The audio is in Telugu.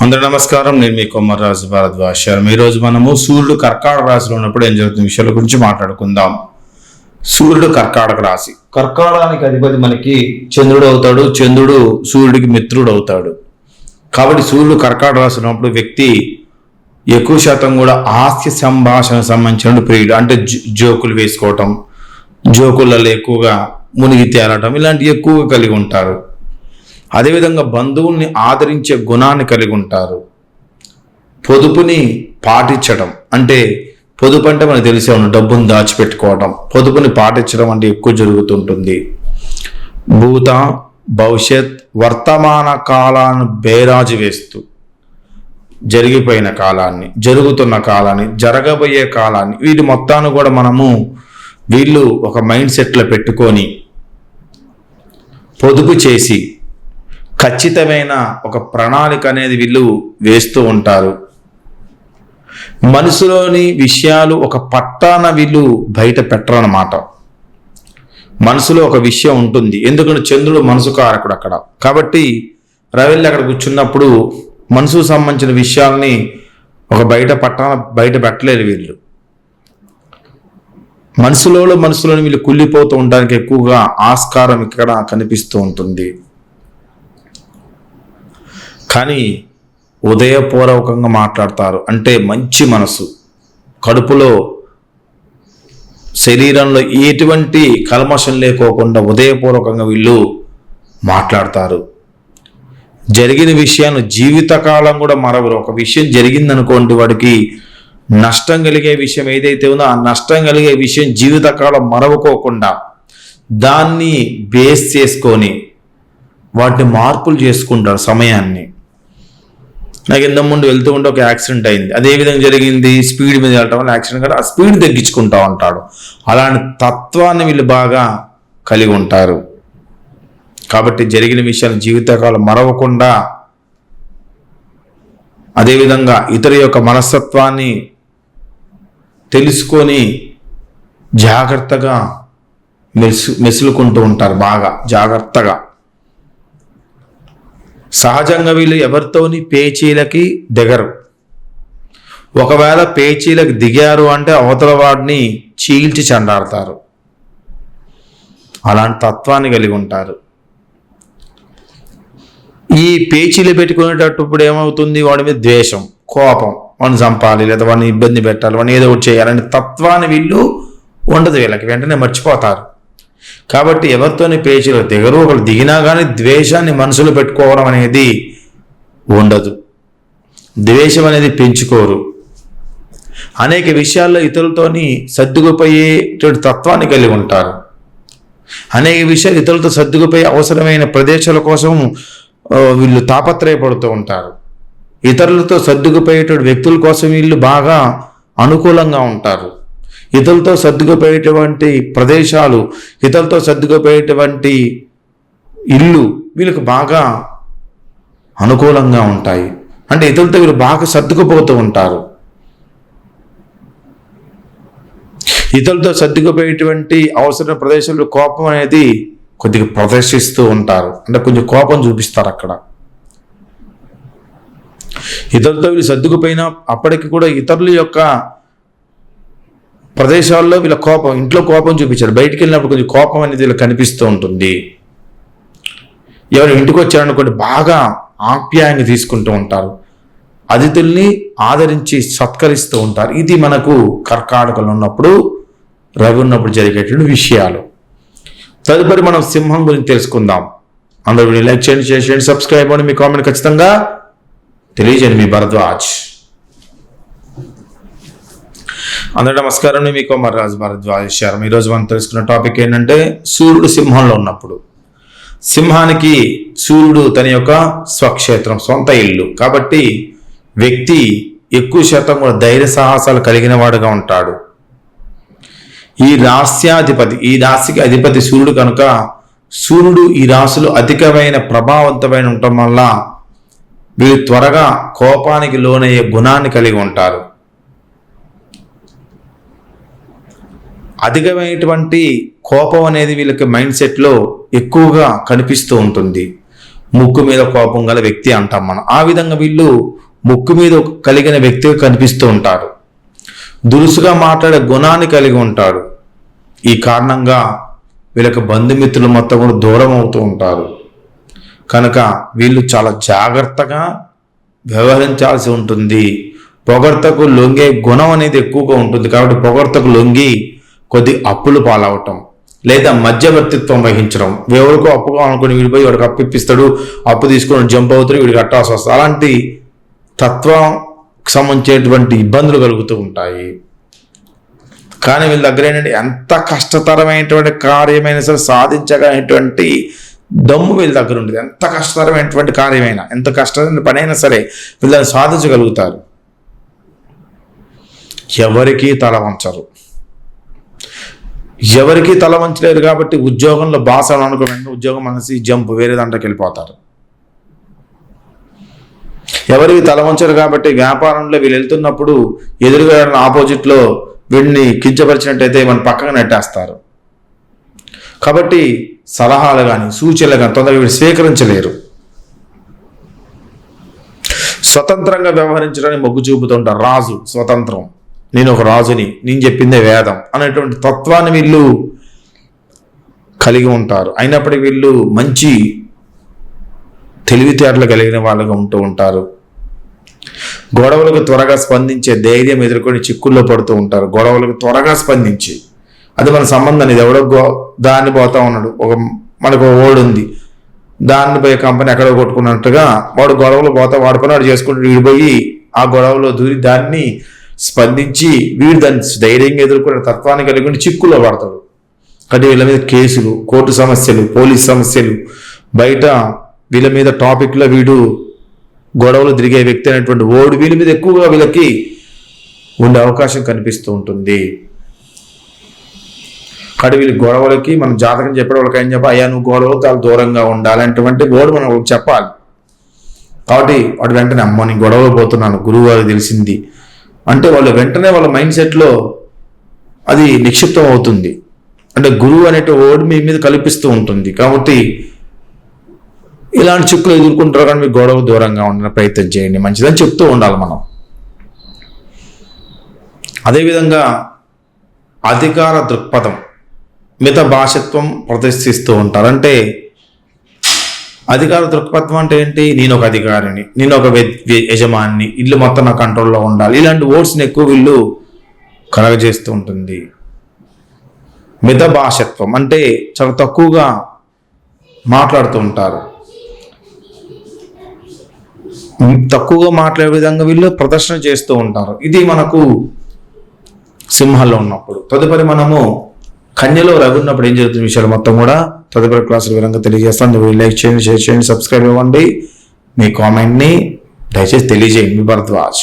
అందరూ నమస్కారం. నేను మీ కొమ్మరాజు భారద్వాజ్. ఈరోజు మనము సూర్యుడు కర్కాటక రాశిలో ఉన్నప్పుడు ఏం జరుగుతున్న విషయాల గురించి మాట్లాడుకుందాం. సూర్యుడు కర్కాటక రాశి. కర్కాటకానికి అధిపతి మనకి చంద్రుడు అవుతాడు. చంద్రుడు సూర్యుడికి మిత్రుడు అవుతాడు. కాబట్టి సూర్యుడు కర్కాటక రాశి ఉన్నప్పుడు వ్యక్తి ఎక్కువ శాతం కూడా ఆస్తి సంభాషణ సంబంధించిన ప్రియుడు. అంటే జో- జోకులు వేసుకోవటం జోకులలో ఎక్కువగా మునిగి తేలటం ఇలాంటివి ఎక్కువగా కలిగి ఉంటారు. అదేవిధంగా బంధువుల్ని ఆదరించే గుణాన్ని కలిగి ఉంటారు. పొదుపుని పాటించడం అంటే పొదుపు అంటే మనకు తెలిసే ఉన్న డబ్బును దాచిపెట్టుకోవడం. పొదుపుని పాటించడం అంటే ఎక్కువ జరుగుతుంటుంది. భూత భవిష్యత్ వర్తమాన కాలాన్ని బేరాజు వేస్తూ జరిగిపోయిన కాలాన్ని జరుగుతున్న కాలాన్ని జరగబోయే కాలాన్ని వీటి మొత్తాన్ని కూడా మనము వీళ్ళు ఒక మైండ్ సెట్లో పెట్టుకొని పొదుపు చేసి ఖచ్చితమైన ఒక ప్రణాళిక అనేది వీళ్ళు వేస్తూ ఉంటారు. మనసులోని విషయాలు ఒక పట్టాన వీళ్ళు బయట పెట్టరన్నమాట. మనసులో ఒక విషయం ఉంటుంది. ఎందుకంటే చంద్రుడు మనసు కారకుడు అక్కడ. కాబట్టి రవిల్లి అక్కడ కూర్చున్నప్పుడు మనసుకు సంబంధించిన విషయాల్ని ఒక బయట పట్టాన బయట పెట్టలేరు వీళ్ళు. మనసులో మనసులోని వీళ్ళు కుళ్ళిపోతూ ఉండడానికి ఎక్కువగా ఆస్కారం ఇక్కడ కనిపిస్తూ ఉంటుంది. కానీ ఉదయపూర్వకంగా మాట్లాడతారు. అంటే మంచి మనసు. కడుపులో శరీరంలో ఎటువంటి కల్మషం లేకోకుండా ఉదయపూర్వకంగా వీళ్ళు మాట్లాడతారు. జరిగిన విషయాన్ని జీవితకాలం కూడా మరవరు. ఒక విషయం జరిగిందనుకోండి వాడికి నష్టం కలిగే విషయం ఏదైతే ఉందో ఆ నష్టం కలిగే విషయం జీవితకాలం మరవకోకుండా దాన్ని బేస్ చేసుకొని వాటిని మార్పులు చేసుకుంటారు సమయాన్ని. నాకు ఇంత ముందు వెళ్తూ ఉంటే ఒక యాక్సిడెంట్ అయింది. అదే విధంగా జరిగింది. స్పీడ్ మీద వెళ్ళటం వల్ల యాక్సిడెంట్ కదా. ఆ స్పీడ్ తగ్గించుకుంటా ఉంటాడు. అలాంటి తత్వాన్ని వీళ్ళు బాగా కలిగి ఉంటారు. కాబట్టి జరిగిన విషయాలు జీవితకాలం మరవకుండా అదేవిధంగా ఇతర యొక్క మనస్తత్వాన్ని తెలుసుకొని జాగ్రత్తగా మెసు మెసులుకుంటూ ఉంటారు బాగా. జాగ్రత్తగా. సహజంగా వీళ్ళు ఎవరితోని పేచీలకి దిగరు. ఒకవేళ పేచీలకు దిగారు అంటే అవతల వాడిని చీల్చి చండాడతారు అలాంటి తత్వాన్ని కలిగి ఉంటారు. ఈ పేచీలు పెట్టుకునేటప్పుడు ఏమవుతుంది? వాడి మీద ద్వేషం కోపం. వాడిని చంపాలి లేదా వాడిని ఇబ్బంది పెట్టాలి వాడిని ఏదో ఒకటి చేయాలనే తత్వాన్ని వీళ్ళు ఉండదు వీళ్ళకి. వెంటనే మర్చిపోతారు. కాబట్టి ఎవరితోని పేచీలు దిగరు ఒకరు దిగినా కానీ ద్వేషాన్ని మనసులో పెట్టుకోవడం అనేది ఉండదు. ద్వేషం అనేది పెంచుకోరు. అనేక విషయాల్లో ఇతరులతోని సర్దుకుపోయేటువంటి తత్వాన్ని కలిగి ఉంటారు. అనేక విషయాలు ఇతరులతో సర్దుకుపోయే అవసరమైన ప్రదేశాల కోసం వీళ్ళు తాపత్రయపడుతూ ఉంటారు. ఇతరులతో సర్దుకుపోయేటువంటి వ్యక్తుల కోసం వీళ్ళు బాగా అనుకూలంగా ఉంటారు. ఇతరులతో సర్దుకుపోయేటువంటి ప్రదేశాలు ఇతరులతో సర్దుకుపోయేటువంటి ఇల్లు వీళ్ళకి బాగా అనుకూలంగా ఉంటాయి. అంటే ఇతరులతో వీళ్ళు బాగా సర్దుకుపోతూ ఉంటారు. ఇతరులతో సర్దుకుపోయేటువంటి అవసరమైన ప్రదేశంలో కోపం అనేది కొద్దిగా ప్రదర్శిస్తూ ఉంటారు. అంటే కొంచెం కోపం చూపిస్తారు అక్కడ. ఇతరులతో వీళ్ళు సర్దుకుపోయినా అప్పటికి కూడా ఇతరుల యొక్క ప్రదేశాల్లో వీళ్ళ కోపం ఇంట్లో కోపం చూపించారు. బయటికి వెళ్ళినప్పుడు కొంచెం కోపం అనేది వీళ్ళకి కనిపిస్తూ ఉంటుంది. ఎవరు ఇంటికి వచ్చారనుకోండి బాగా ఆప్యాయంగా తీసుకుంటూ ఉంటారు. అతిథుల్ని ఆదరించి సత్కరిస్తూ ఉంటారు. ఇది మనకు కర్కాటకలు ఉన్నప్పుడు రవి ఉన్నప్పుడు జరిగేటువంటి విషయాలు. తదుపరి మనం సింహం గురించి తెలుసుకుందాం. అందరూ లైక్ చేయండి షేర్ చేయండి సబ్స్క్రైబ్ అవ్వండి. మీ కామెంట్ ఖచ్చితంగా తెలియజేయండి మీ భరద్వాజ్. అందరూ నమస్కారం. నేను మీ కొమర్రాజ్ భరద్వాజ్ శర్మ. ఈరోజు మనం తెలుసుకున్న టాపిక్ ఏంటంటే సూర్యుడు సింహంలో ఉన్నప్పుడు. సింహానికి సూర్యుడు తన యొక్క స్వక్షేత్రం సొంత ఇల్లు. కాబట్టి వ్యక్తి ఎక్కువ శాతం కూడా ధైర్య సాహసాలు కలిగిన వాడుగా ఉంటాడు. ఈ రాస్యాధిపతి ఈ రాశికి అధిపతి సూర్యుడు కనుక సూర్యుడు ఈ రాశిలో అధికమైన ప్రభావవంతమైన ఉండటం వల్ల వీరు త్వరగా కోపానికి లోనయ్యే గుణాన్ని కలిగి ఉంటారు. అధికమైనటువంటి కోపం అనేది వీళ్ళకి మైండ్ సెట్లో ఎక్కువగా కనిపిస్తూ ఉంటుంది. ముక్కు మీద కోపం గల వ్యక్తి అంటాం మనం. ఆ విధంగా వీళ్ళు ముక్కు మీద కలిగిన వ్యక్తిగా కనిపిస్తూ ఉంటారు. దురుసుగా మాట్లాడే గుణాన్ని కలిగి ఉంటాడు ఈ కారణంగా వీళ్ళకి బంధుమిత్రులు మొత్తం కూడా దూరం అవుతూ ఉంటారు. కనుక వీళ్ళు చాలా జాగ్రత్తగా వ్యవహరించాల్సి ఉంటుంది. పొగడ్తకు లొంగే గుణం అనేది ఎక్కువగా ఉంటుంది. కాబట్టి పొగడ్తకు లొంగి కొద్ది అప్పులు పాలవటం లేదా మధ్యవర్తిత్వం వహించడం. ఎవరికో అప్పుగా అనుకుని వీడిపోయి వాడికి అప్పు ఇప్పిస్తాడు అప్పు తీసుకొని జంప్ అవుతాడు వీడికి కట్టాల్సి వస్తుంది అలాంటి తత్వం సంబంధించేటువంటి ఇబ్బందులు కలుగుతూ ఉంటాయి. కానీ వీళ్ళ దగ్గర ఏంటంటే ఎంత కష్టతరమైనటువంటి కార్యమైనా సరే సాధించగలిగినటువంటి దమ్ము వీళ్ళ దగ్గర ఉంటుంది ఎంత కష్టతరమైనటువంటి కార్యమైనా ఎంత కష్టమైన పని అయినా సరే వీళ్ళని సాధించగలుగుతారు. ఎవరికీ తల వంచరు. ఎవరికీ తల వంచలేరు కాబట్టి ఉద్యోగంలో బాస్ అని అనుకో వెంటనే ఉద్యోగం మనసి జంప్ వేరే దాంట్లోకి వెళ్ళిపోతారు. ఎవరికి తల వంచరు కాబట్టి వ్యాపారంలో వీళ్ళు వెళ్తున్నప్పుడు ఎదురుగా ఆపోజిట్లో వీడిని కించపరిచినట్టయితే మన పక్కన నెట్టేస్తారు. కాబట్టి సలహాలు కానీ సూచనలు కానీ తొందరగా వీళ్ళు స్వీకరించలేరు. స్వతంత్రంగా వ్యవహరించడానికి మొగ్గు చూపుతుంటారు రాజు స్వతంత్రం. నేను ఒక రాజుని నేను చెప్పిందే వేదం అనేటువంటి తత్వాన్ని వీళ్ళు కలిగి ఉంటారు. అయినప్పటికీ వీళ్ళు మంచి తెలివితేటలు కలిగిన వాళ్ళుగా ఉంటూ ఉంటారు. గొడవలకు త్వరగా స్పందించే ధైర్యం ఎదుర్కొని చిక్కుల్లో పడుతూ ఉంటారు. గొడవలకు త్వరగా స్పందించి. అది మన సంబంధం ఇది ఎవడో గో దాన్ని పోతా ఉన్నాడు. ఒక మనకు ఒక ఓడి ఉంది. దాన్ని పోయి కంపెనీ ఎక్కడో కొట్టుకున్నట్టుగా వాడు గొడవలు పోతా వాడుకొని వాడు చేసుకుంటూ విడిపోయి ఆ గొడవలో దూరి దాన్ని స్పందించి వీడు దాన్ని ధైర్యంగా ఎదుర్కొనే తత్వాన్ని కలిగి ఉండి చిక్కుల్లో పడతాడు. కాబట్టి వీళ్ళ మీద కేసులు కోర్టు సమస్యలు పోలీస్ సమస్యలు బయట వీళ్ళ మీద టాపిక్లో వీడు గొడవలు తిరిగే వ్యక్తి అనేటువంటి ఓడి వీళ్ళ మీద ఎక్కువగా వీళ్ళకి ఉండే అవకాశం కనిపిస్తూ ఉంటుంది. కాబట్టి వీళ్ళ గొడవలకి మనం జాతకం చెప్పడం వాళ్ళకి ఏం చెప్పాలి? అయ్యా నువ్వు గొడవలు చాలా దూరంగా ఉండాలి అటువంటి ఓడి మనం చెప్పాలి. కాబట్టి వాడు వెంటనే అమ్మ నేను గొడవలు పోతున్నాను గురువు గారు తెలిసింది. అంటే వాళ్ళు వెంటనే వాళ్ళ మైండ్ సెట్లో అది నిక్షిప్తం అవుతుంది. అంటే గురువు అనేటి ఓడి మీ మీద కల్పిస్తూ ఉంటుంది. కాబట్టి ఇలాంటి చిక్కులు ఎదుర్కొంటారు కానీ మీ గొడవ దూరంగా ఉండే ప్రయత్నం చేయండి. మంచిదని చెప్తూ ఉండాలి మనం. అదేవిధంగా అధికార దృక్పథం మిత భాషత్వం ప్రదర్శిస్తూ ఉంటారు. అంటే అధికార దృక్పథం అంటే ఏంటి? నేను ఒక అధికారిని నేను ఒక యజమాని ఇల్లు మొత్తం నా కంట్రోల్లో ఉండాలి. ఇలాంటి ఓట్స్ని ఎక్కువ వీళ్ళు కలగజేస్తూ ఉంటుంది. మిత భాషత్వం అంటే చాలా తక్కువగా మాట్లాడుతూ ఉంటారు. తక్కువగా మాట్లాడే విధంగా వీళ్ళు ప్రదర్శన చేస్తూ ఉంటారు. ఇది మనకు సింహాల్లో ఉన్నప్పుడు. తదుపరి మనము కన్యలో రవి ఉన్నప్పుడు ఏం జరుగుతున్న విషయాలు మొత్తం కూడా తదుపరి క్లాసుల విధంగా తెలియజేస్తాను లైక్ చేయండి షేర్ చేయండి సబ్స్క్రైబ్ ఇవ్వండి. మీ కామెంట్ని దయచేసి తెలియజేయండి మీ భరద్వాజ్.